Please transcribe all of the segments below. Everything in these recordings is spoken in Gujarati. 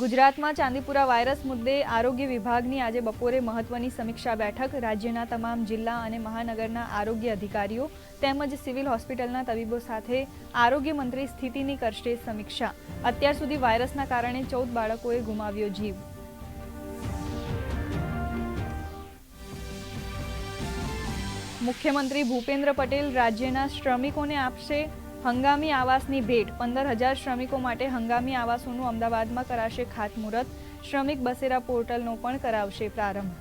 ગુજરાતમાં ચાંદીપુરા વાયરસ મુદ્દે આરોગ્ય વિભાગની આજે બપોરે મહત્વની સમીક્ષા બેઠક. રાજ્યના તમામ જિલ્લા અને મહાનગરના આરોગ્ય અધિકારીઓ તેમજ સિવિલ હોસ્પિટલના તબીબો સાથે આરોગ્ય મંત્રી સ્થિતિની કરશે સમીક્ષા. અત્યાર સુધી વાયરસના કારણે ચૌદ બાળકોએ ગુમાવ્યો જીવ. મુખ્યમંત્રી ભૂપેન્દ્ર પટેલ રાજ્યના શ્રમિકોને આપશે હંગામી આવાસની ભેટ પંદર હજાર શ્રમિકો માટે હંગામી આવાસોનું અમદાવાદમાં કરાશે ખાતમુહૂર્ત. શ્રમિક બસેરા પોર્ટલનો પણ કરાવશે પ્રારંભ.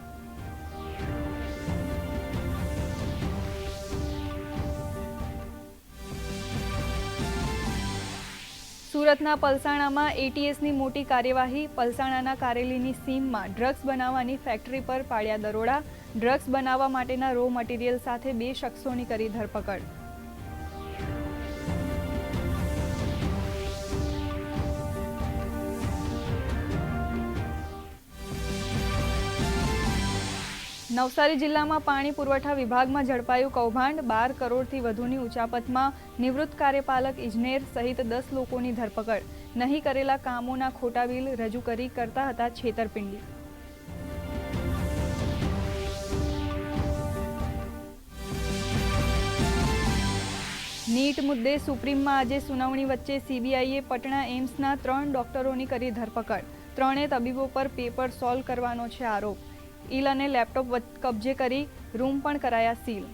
સુરતના પલસાણામાં એટીએસની મોટી કાર્યવાહી, પલસાણાના કારેલીની સીમમાં ડ્રગ્સ બનાવવાની ફેક્ટરી પર પાડ્યા દરોડા. ડ્રગ્સ બનાવવા માટેના રો મટીરિયલ સાથે બે શખ્સોની કરી ધરપકડ. નવસારી જિલ્લામાં પાણી પુરવઠા વિભાગમાં ઝડપાયું કૌભાંડ. બાર કરોડથી વધુની ઉચાપતમાં નિવૃત્ત કાર્યપાલક ઇજનેર સહિત દસ લોકોની ધરપકડ. નહીં કરેલા કામોના ખોટા બિલ રજૂ કરી કરતા હતા છેતરપિંડી. નીટ મુદ્દે સુપ્રીમમાં આજે સુનાવણી વચ્ચે સીબીઆઈએ પટણા એમ્સના ત્રણ ડોક્ટરોની કરી ધરપકડ. ત્રણે તબીબો પર પેપર સોલ્વ કરવાનો છે આરોપ. ઈલ અને લેપટોપ કબજે કરી રૂમ પણ કરાયા સીલ.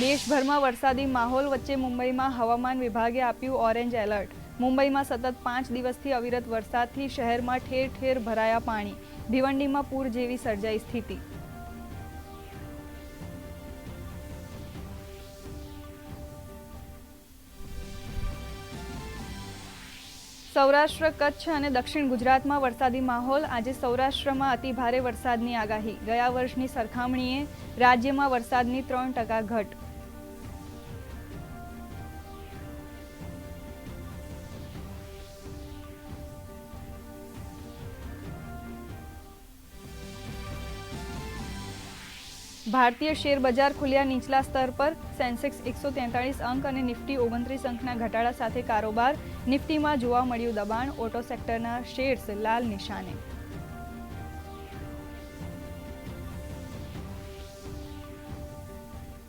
દેશભરમાં વરસાદી માહોલ વચ્ચે મુંબઈમાં હવામાન વિભાગે આપ્યું ઓરેન્જ એલર્ટ. મુંબઈમાં સતત પાંચ દિવસથી અવિરત વરસાદથી શહેરમાં ઠેર ઠેર ભરાયા પાણી. ભિવંડીમાં પૂર જેવી સર્જાઈ સ્થિતિ. સૌરાષ્ટ્ર, કચ્છ અને દક્ષિણ ગુજરાતમાં વરસાદી માહોલ. આજે સૌરાષ્ટ્રમાં અતિભારે વરસાદની આગાહી. ગયા વર્ષની સરખામણીએ રાજ્યમાં વરસાદની ત્રણ ટકા ઘટ. ભારતીય શેર બજાર ખુલ્યા નીચલા સ્તર પર સેન્સેક્સ એકસો તેતાળીસ અંક અને નિફ્ટી ઓગણત્રીસ અંકના ઘટાડા સાથે કારોબાર. નિફ્ટીમાં જોવા મળ્યું દબાણ, ઓટો સેક્ટરના શેર્સ લાલ નિશાને.